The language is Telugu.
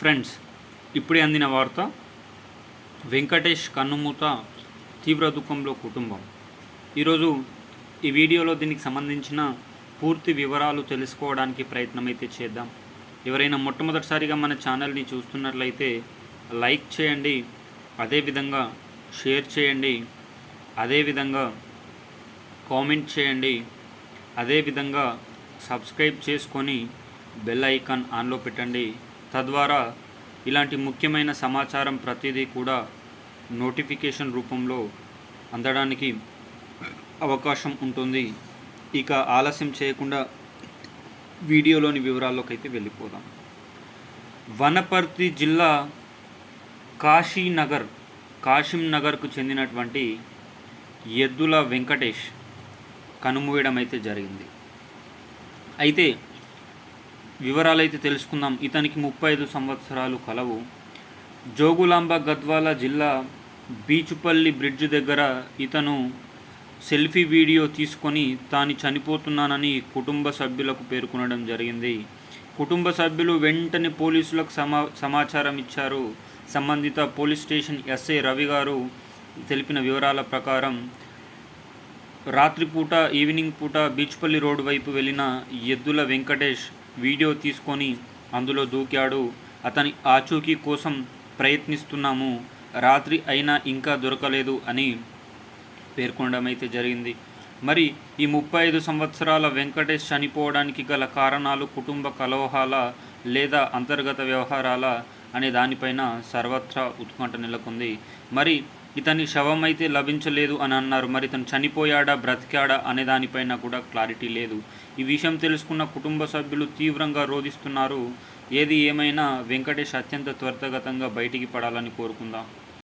ఫ్రెండ్స్ ఇప్పుడే అందిన వార్త వెంకటేష్ కన్నుమూత తీవ్ర దుఃఖంలో కుటుంబం. ఈరోజు ఈ వీడియోలో దీనికి సంబంధించిన పూర్తి వివరాలు తెలుసుకోవడానికి ప్రయత్నం అయితే చేద్దాం. ఎవరైనా మొట్టమొదటిసారిగా మన ఛానల్ని చూస్తున్నట్లయితే లైక్ చేయండి అదేవిధంగా షేర్ చేయండి అదేవిధంగా కామెంట్ చేయండి అదేవిధంగా సబ్స్క్రైబ్ చేసుకొని బెల్ ఐకాన్ ఆన్లో పెట్టండి. తద్వారా ఇలాంటి ముఖ్యమైన సమాచారం ప్రతిదీ కూడా నోటిఫికేషన్ రూపంలో అందడానికి అవకాశం ఉంటుంది. ఇక ఆలస్యం చేయకుండా వీడియోలోని వివరాల్లోకి అయితే వెళ్ళిపోదాం. వనపర్తి జిల్లా కాశీనగర్ కాశీం నగర్కు చెందినటువంటి ఎద్దుల వెంకటేష్ కనుమూయడం అయితే జరిగింది. అయితే వివరాలైతే తెలుసుకుందాం. ఇతనికి ముప్పై ఐదు సంవత్సరాలు కలవు. జోగులాంబ గద్వాల జిల్లా బీచుపల్లి బ్రిడ్జ్ దగ్గర ఇతను సెల్ఫీ వీడియో తీసుకొని తాను చనిపోతున్నానని కుటుంబ సభ్యులకు పేర్కొనడం జరిగింది. కుటుంబ సభ్యులు వెంటనే పోలీసులకు సమా సమాచారం ఇచ్చారు. సంబంధిత పోలీస్ స్టేషన్ ఎస్ఐ రవి గారు తెలిపిన వివరాల ప్రకారం రాత్రిపూట ఈవినింగ్ పూట బీచ్పల్లి రోడ్ వైపు వెళ్ళిన ఎద్దుల వెంకటేష్ వీడియో తీసుకొని అందులో దూకాడు. అతని ఆచూకీ కోసం ప్రయత్నిస్తున్నాము. రాత్రి అయినా ఇంకా దొరకలేదు అని పేర్కొనడం అయితే జరిగింది. మరి ఈ ముప్పై ఐదు సంవత్సరాల వెంకటేష్ చనిపోవడానికి గల కారణాలు కుటుంబ కలవహాల లేదా అంతర్గత వ్యవహారాల అనే దానిపైన సర్వత్రా ఉత్కంఠ నెలకొంది. మరి ఇతని శవం అయితే లభించలేదు అని అన్నారు. మరి ఇతను చనిపోయాడా బ్రతికాడా అనే దానిపైన కూడా క్లారిటీ లేదు. ఈ విషయం తెలుసుకున్న కుటుంబ సభ్యులు తీవ్రంగా రోధిస్తున్నారు. ఏది ఏమైనా వెంకటేష్ అత్యంత త్వరితగతంగా బయటికి పడాలని కోరుకుందాం.